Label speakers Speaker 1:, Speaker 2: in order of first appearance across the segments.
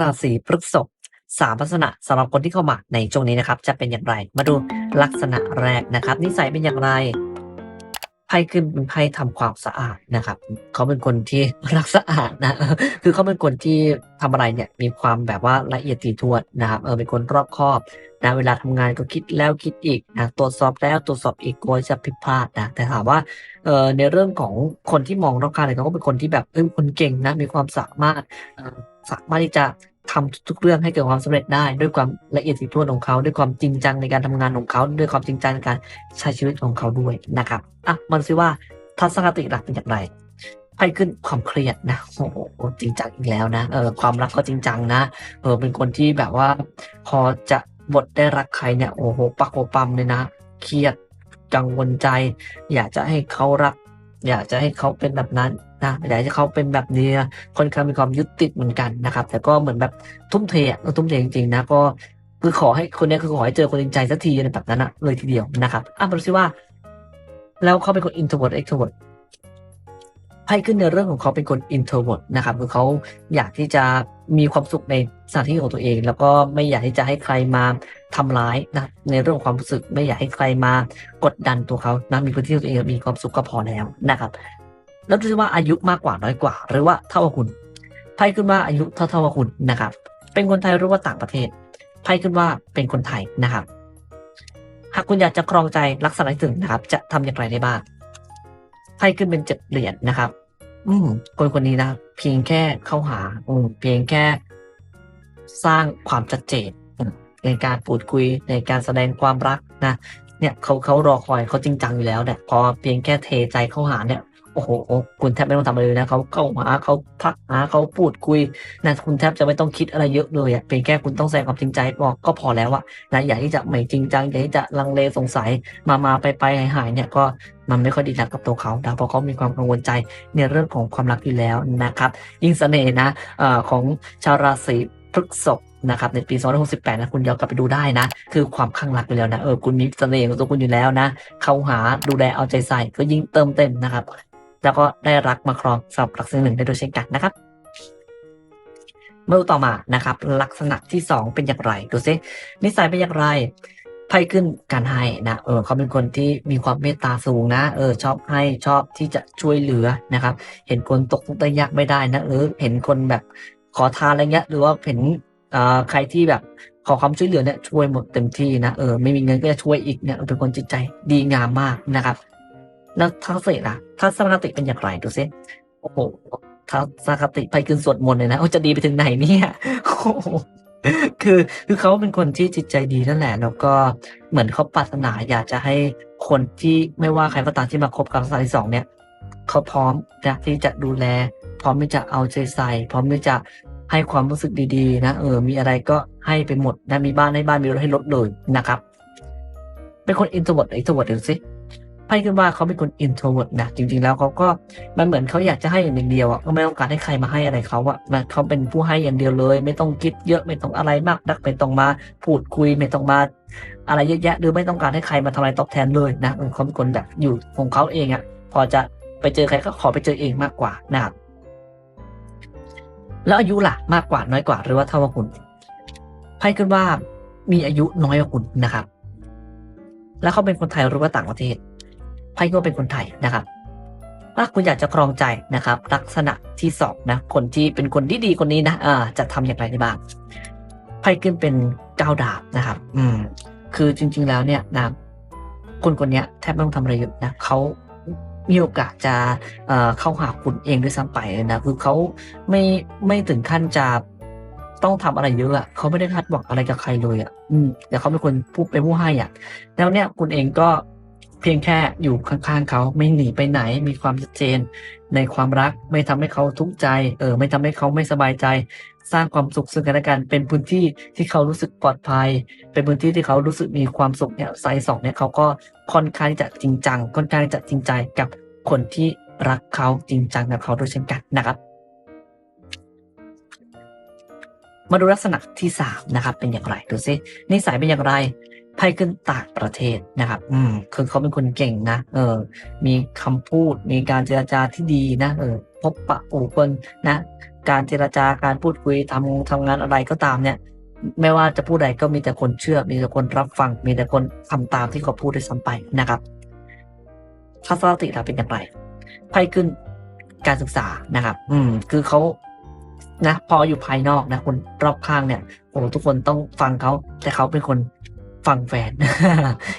Speaker 1: ราศีพฤษภสามลักษณะสำหรับคนที่เข้ามาในช่วงนี้นะครับ จะเป็นอย่างไร มาดูลักษณะแรกนะครับ นิสัยเป็นอย่างไรไพ่ขึ้นเป็นไพ่ทำความสะอาดนะครับเขาเป็นคนที่รักสะอาดนะคือเขาเป็นคนที่ทำอะไรเนี่ยมีความแบบว่าละเอียดถี่ถ้วนนะครับเออเป็นคนรอบคอบนะเวลาทำงานก็คิดแล้วคิดอีกนะตรวจสอบแล้วตรวจสอบอีกกลัวจะผิดพลาดนะแต่ถามว่าเออในเรื่องของคนที่มองรอบข้างเนี่ยเขาก็เป็นคนที่แบบเออคนเก่งนะมีความสามารถสามารถที่จะ ทำทุกๆเรื่องให้เกิดความสำเร็จได้ ด้วยความละเอียดถี่ถ้วนของเขา ด้วยความจริงจังในการทำงานของเขา ด้วยความจริงจังในการใช้ชีวิตของเขาด้วยนะครับอะมันซิว่าทัศนคติหลักเป็นอย่างไรไพ่ขึ้นความเครียดนะโอ้โหจริงจังอีกแล้วนะเออความรักก็จริงจังนะเออเป็นคนที่แบบว่า พอจะบทได้รักใครเนี่ยโอ้โหปักโอปั๊มเลยนะ เครียดกังวลใจ อยากจะให้เขารัก อยากจะให้เขาเป็นแบบนั้นนะอยากให้เขาเป็นแบบนี้นค่อนข้างมีความยึดติดเหมือนกันนะครับ แต่ก็เหมือนแบบทุ่มเทอะเออทุ่มเทจริงๆนะก็คือขอให้คนเนี้ยคือขอให้เจอคนจริงใจสักทีในแบบนั้นอะเลยทีเดียวนะครับอะมาดูซิว่า แล้วเขาเป็นคน introvert extrovert ไพ่ขึ้นในเรื่องของเขาเป็นคน introvert นะครับคือเขาอยากที่จะมีความสุขในสถานที่ของตัวเอง แล้วก็ไม่อยากที่จะให้ใครมาทำร้ายนะในเรื่องของความรู้สึกไม่อยากให้ใครมากดดันตัวเขานะมีพื้นที่ตัวเองมีความสุขก็พอแล้วนะครับ แล้วดูสิว่าอายุมากกว่าน้อยกว่า หรือว่าเท่ากับคุณไพ่ขึ้นว่าอายุเท่าเท่ากับคุณนะครับ เป็นคนไทยหรือว่าต่างประเทศไพ่ขึ้นว่าเป็นคนไทยนะครับ หากคุณอยากจะครองใจลักษณะถึงนะครับ จะทำอย่างไรได้บ้าง ไพ่ขึ้นเป็นเจ็ดเหรียญนะครับ อืมคนคนนี้นะเพียงแค่เข้าหา อืมเพียงแค่ สร้างความชัดเจนอืมในการพูดคุยในการแสดงความรักนะเนี่ยเขาเขารอคอยเขาจริงจังอยู่แล้วเนี่ยพอเพียงแค่เทใจเข้าหาเนี่ย โอ้โหคุณแทบไม่ต้องทำอะไรเลยนะเขาเข้าหาเขาทักหาเขาพูดคุยนะคุณแทบจะไม่ต้องคิดอะไรเยอะเลยอะเพียงแค่คุณต้องแสดงความจริงใจบอกก็พอแล้วอะนะอย่าที่จะไม่จริงจังอย่าที่จะลังเลสงสัยมามาไปไปหายหายเนี่ยก็มันไม่ค่อยดีนักกับตัวเขานะเพราะเขามีความกังวลใจในเรื่องของความรักอยู่แล้วนะครับยิ่งเสน่ห์นะอของชาวราศีพฤษภนะครับในปี2568 นะคุณย้อนกลับไปดูได้นะ คือความข้างรักอยู่แล้วนะ เออ คุณมีเสน่ห์ของตัวคุณอยู่แล้วนะ เข้าหาดูแลเอาใจใส่ก็ยิ่งเติมเต็มนะครับ แล้วก็ได้รักมาครองสำหรับลักษณะหนึ่งได้โดยเช่นกันนะครับมาดูต่อมานะครับ ลักษณะที่สองเป็นอย่างไร ดูซินิสัยเป็นอย่างไรไพ่ขึ้นการให้นะเออเขาเป็นคนที่มีความเมตตาสูงนะเออชอบให้ชอบที่จะช่วยเหลือนะครับ เห็นคนตกทุกข์ได้ยากไม่ได้นะเออเห็นคนแบบขอทานอะไรเงี้ย หรือว่าเห็นอ่าใครที่แบบขอความช่วยเหลือเนี่ยช่วยหมดเต็มที่นะเออไม่มีเงินก็จะช่วยอีกเนี่ยเป็นคนจิตใจดีงามมากนะครับ แล้วทัศนคติล่ะทัศนคติเป็นอย่างไรดูซิโอ้โหทัศนคติไปขึ้นสวดมนต์เลยนะโอ้จะดีไปถึงไหนเนี่ยโอ้โหคือคือเขาเป็นคนที่จิตใจดีนั่นแหละ แล้วก็เหมือนเขาปรารถนาอยากจะให้คนที่ไม่ว่าใครก็ตามที่มาคบกับลักษณะที่สองเนี่ยเขาพร้อมนะที่จะดูแล พร้อมที่จะเอาใจใส่ พร้อมที่จะให้ความรู้สึกดีๆ นะเออ มีอะไรก็ให้ไปหมดนะมีบ้านให้บ้านมีรถให้รถเลยนะครับ เป็นคนอินโทรเวิร์ดอินโทรเวิร์ดดูสิ ไพ่ขึ้นว่าเขาเป็นคน introvert นะจริง ๆ แล้วเขาก็มันเหมือนเขาอยากจะให้อย่างเดียวอะก็ไม่ต้องการให้ใครมาให้อะไรเขาอะมันเขาเป็นผู้ให้อย่างเดียวเลย ไม่ต้องคิดเยอะไม่ต้องอะไรมากนักไม่ต้องมาพูดคุยไม่ต้องมาอะไรเยอะแยะหรือไม่ต้องการให้ใครมาทำอะไรตอบแทนเลยนะเออเขาเป็นคนแบบอยู่ของเขาเองอะพอจะไปเจอใครก็ขอไปเจอเองมากกว่านะครับแล้วอายุล่ะมากกว่าน้อยกว่าหรือว่าเท่ากับคุณไพ่ขึ้นว่ามีอายุน้อยกว่าคุณนะครับ แล้วเขาเป็นคนไทยหรือว่าต่างประเทศ ไพ่ก็เป็นคนไทยนะครับ ถ้าคุณอยากจะครองใจนะครับ ลักษณะที่สองนะคนที่เป็นคนที่ดีคนนี้นะอ่าจะทำอย่างไรได้บ้างไพ่ขึ้นเป็นเก้าดาบนะครับ อืม คือจริง ๆ แล้วเนี่ยนะคนคนเนี้ยแทบไม่ต้องทำอะไรเยอะนะเขามีโอกาสจะเเข้าหาคุณเองด้วยซ้ำไปนะคือเขาไม่ไม่ถึงขั้นจะต้องทำอะไรเยอะอะเขาไม่ได้คาดหวังอะไรกับใครเลยอะอืมแต่เขาเป็นคนผู้เป็นผู้ให้อะ แล้วเนี่ยคุณเองก็ เพียงแค่อยู่ข้างๆเขาไม่หนีไปไหนมีความชัดเจน ในความรักไม่ทำให้เขาทุกข์ใจ เออ ไม่ทำให้เขาไม่สบายใจ สร้างความสุขซึ่งกันและกันเป็นพื้นที่ที่เขารู้สึกปลอดภัย เป็นพื้นที่ที่เขารู้สึกมีความสุขเนี่ยไซส์สองเนี่ยเขาก็ค่อนข้างจะจริงจังค่อนข้างจะจริงใจกับคนที่รักเขาจริงจังกับเขาด้วยเช่นกันนะครับ มาดูลักษณะที่สามนะครับเป็นอย่างไรดูซินิสัยเป็นอย่างไรไพ่ขึ้นต่างประเทศนะครับ อืมคือเขาเป็นคนเก่งนะ เออ มีคำพูด มีการเจรจาที่ดีนะ เออ พบปะผู้คนนะ การเจรจาการพูดคุยทำทำงานอะไรก็ตามเนี่ย ไม่ว่าจะพูดอะไรก็มีแต่คนเชื่อ มีแต่คนรับฟัง มีแต่คนทำตามที่เขาพูดด้วยซ้ำไปนะครับทัศนคติเราเป็นอย่างไรไพ่ขึ้นการศึกษานะครับ อืม คือเขา นะพออยู่ภายนอกนะคนรอบข้างเนี่ยโอ้ทุกคนต้องฟังเขาแต่เขาเป็นคนฟังแฟน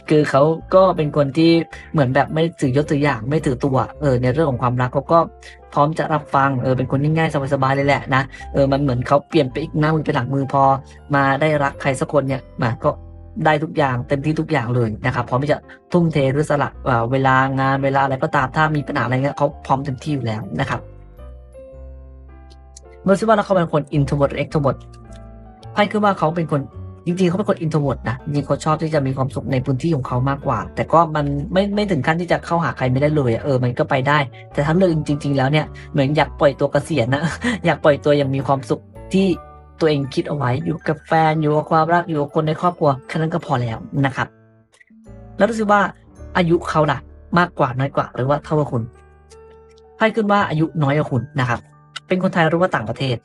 Speaker 1: คือเขาก็เป็นคนที่เหมือนแบบไม่ถือยศถืออย่างไม่ถือตัวเออในเรื่องของความรักเขาก็พร้อมจะรับฟังเออเป็นคนง่ายๆสบายๆเลยแหละนะเออมันเหมือนเขาเปลี่ยนไปอีกหน้ามือเป็นหลังมือพอมาได้รักใครสักคนเนี่ยมาก็ได้ทุกอย่างเต็มที่ทุกอย่างเลยนะครับพร้อมที่จะทุ่มเทหรือสละเอ่อเวลางานเวลาอะไรก็ตามถ้ามีปัญหาอะไรเงี้ยเขาพร้อมเต็มที่อยู่แล้วนะครับ เมื่อซิว่าเขาเป็นคน introvert extrovert ไพ่คือว่าเขาเป็นคนจริงๆเขาเป็นคน introvert นะจริงเขาชอบที่จะมีความสุขในพื้นที่ของเขามากกว่า แต่ก็มันไม่ไม่ถึงขั้นที่จะเข้าหาใครไม่ได้เลยอะเออมันก็ไปได้ แต่ถ้าเลือกจริง ๆ แล้วเนี่ยเหมือนอยากปล่อยตัวเกษียณนะอยากปล่อยตัวอย่างมีความสุขที่ตัวเองคิดเอาไว้อยู่กับแฟนอยู่กับความรักอยู่กับคนในครอบครัวแค่นั้นก็พอแล้วนะครับ แล้วรู้สึกว่าอายุเขาล่ะ มากกว่าน้อยกว่าหรือว่าเท่ากับคุณไพ่ขึ้นว่าอายุน้อยกว่าคุณนะครับ เป็นคนไทยหรือว่าต่างประเทศ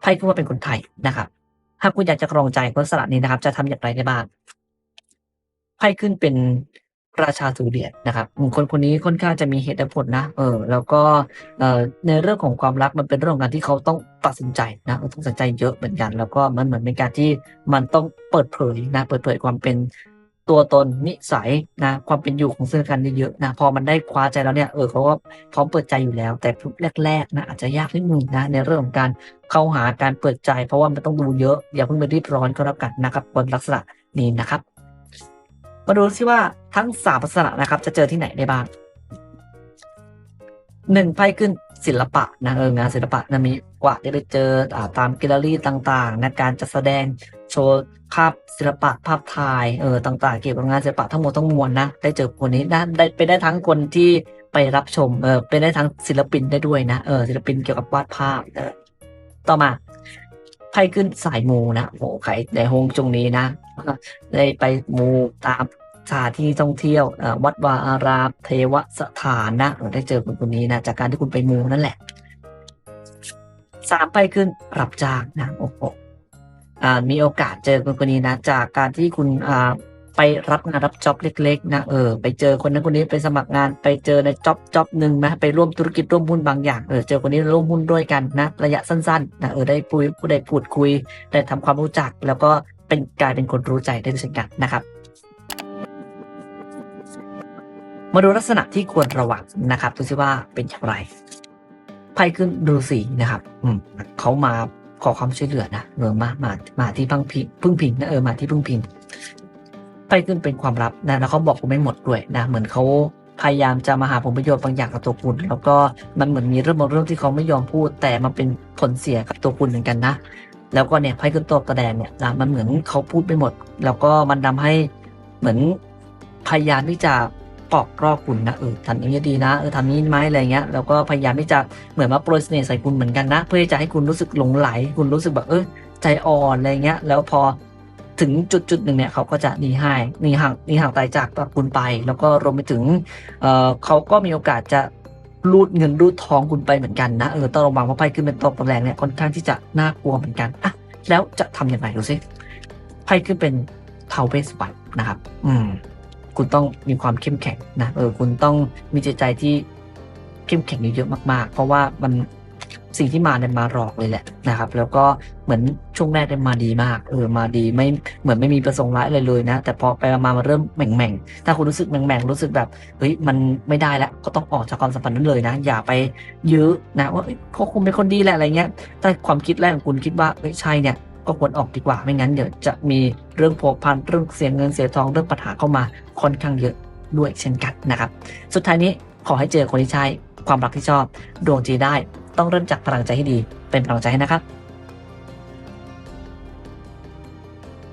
Speaker 1: ไพ่ขึ้นว่าเป็นคนไทยนะครับหาคุณอยากจะกรองใจคนสละนี้นะครับ จะทำอย่างไรได้บ้างไพ่ขึ้นเป็นราชาถือเหรียญนะครับคนคนนี้ค่อนข้างจะมีเหตุและผลนะ เออ แล้วก็เออในเรื่องของความรักมันเป็นเรื่องของการที่เขาต้องตัดสินใจนะต้องตัดสินใจเยอะเหมือนกัน แล้วก็มันเหมือนเป็นการที่มันต้องเปิดเผยนะ เปิดเผยความเป็น ตัวตนนิสัยนะความเป็นอยู่ของซึ่งกันเยอะๆนะพอมันได้คว้าใจแล้วเนี่ยเออเขาก็พร้อมเปิดใจอยู่แล้ว แต่แรกๆนะอาจจะยากนิดนึงนะในเรื่องของการเข้าหาการเปิดใจ เพราะว่ามันต้องดูเยอะอย่าเพิ่งไปรีบร้อนก็แล้วกันนะครับบนลักษณะนี้นะครับ มาดูซิว่าทั้งสามลักษณะนะครับ จะเจอที่ไหนได้บ้างหนึ่งไพ่ขึ้น ศิลปะนะเอองานศิลปะนะมีกว่าที่ได้เจออ่าตามแกลเลอรี่ต่างๆนะการจัดแสดงโชว์ภาพศิลปะภาพถ่ายเออต่างๆ เกี่ยวกับงานศิลปะทั้งหมดทั้งมวลนะได้เจอคนนี้นะได้ไปได้ทั้งคนที่ไปรับชมเออไปได้ทั้งศิลปินได้ด้วยนะเออศิลปินเกี่ยวกับวาดภาพเออต่อมาไพ่ขึ้นสายมูนะโอ้ใครในฮงจงนี้นะได้ไปมูตาม สถานที่ท่องเที่ยววัดวาอารามเทวสถานนะเออได้เจอคนคนนี้นะจากการที่คุณไปมูนั่นแหละสามไปขึ้นรับจ้างนะโอ้โหมีโอกาสเจอคนคนนี้นะ จากการที่คุณไปรับงานรับจ็อบเล็ก ๆ นะเออไปเจอคนนั้นคนนี้ไปสมัครงานไปเจอในจ็อบจ็อบหนึ่งนะไปร่วมธุรกิจร่วมหุ้นบางอย่างเออเจอคนนี้ร่วมหุ้นด้วยกันนะ ระยะสั้นๆนะเออได้พูดได้พูดคุยได้ทำความรู้จัก แล้วก็เป็นกลายเป็นคนรู้ใจได้ด้วยเช่นกันนะครับ มาดูลักษณะที่ควรระวังนะครับดูซิว่าเป็นอย่างไรไพ่ขึ้นดูสีนะครับ อืมเขามาขอความช่วยเหลือนะเออมามามาที่พึ่งพิงพึ่งพิงนะเออมาที่พึ่งพิงไพ่ขึ้นเป็นความลับนะแล้วเขาบอกผมไม่หมดด้วยนะ เหมือนเขาพยายามจะมาหาผลประโยชน์บางอย่างกับตัวคุณ แล้วก็มันเหมือนมีเรื่องบางเรื่องที่เขาไม่ยอมพูด แต่มันเป็นผลเสียกับตัวคุณเหมือนกันนะแล้วก็เนี่ยไพ่ขึ้นตัวกระแดงเนี่ยนะมันเหมือนเขาพูดไปหมด แล้วก็มันทำให้เหมือนพยายามที่จะ ปอกรอกคุณนะเออทำอย่างนี้ดีนะเออทำนี้ไหมอะไรเงี้ยแล้วก็พยายามที่จะเหมือนมาโปรยเสน่ห์ใส่คุณเหมือนกันนะ เพื่อจะให้คุณรู้สึกหลงไหล คุณรู้สึกแบบเออใจอ่อนอะไรเงี้ย แล้วพอถึงจุดจุดหนึ่งเนี่ยเขาก็จะหนีให้หนีห่างหนีห่างตายจากคุณไป แล้วก็รวมไปถึงเออเขาก็มีโอกาสจะรูดเงินรูดทองคุณไปเหมือนกันนะเออต้องระวังเพราะไพ่ขึ้นเป็นตัวแรงเนี่ยค่อนข้างที่จะน่ากลัวเหมือนกันอะแล้วจะทำยังไงดูสิไพ่ขึ้นเป็นเทาเวสวันนะครับ อืม คุณต้องมีความเข้มแข็งนะเออคุณต้องมีจิตใจที่เข้มแข็งเยอะๆมาก ๆ เพราะว่ามันสิ่งที่มาเนี่ยมาหลอกเลยแหละนะครับ แล้วก็เหมือนช่วงแรกเนี่ยมาดีมากเออมาดีไม่เหมือนไม่มีประสงค์ร้ายอะไรเลยนะ แต่พอไปมามาเริ่มแหม่งๆถ้าคุณรู้สึกแหม่งๆรู้สึกแบบเฮ้ยมันไม่ได้แล้วก็ต้องออกจากความสัมพันธ์นั้นเลยนะ อย่าไปยื้อนะว่าเขาคงเป็นคนดีแหละอะไรเงี้ยถ้าความคิดแรกของคุณคิดว่าเอ้ยใช่เนี่ย ก็ควรออกดีกว่าไม่งั้นเดี๋ยวจะมีเรื่องผัวพันเรื่องเสียเงินเสียทองเรื่องปัญหาเข้ามาค่อนข้างเยอะด้วยเช่นกันนะครับ สุดท้ายนี้ขอให้เจอคนที่ใช่ความรักที่ชอบ ดวงจีได้ ต้องเริ่มจากพลังใจให้ดี เป็นพลังใจให้นะครับ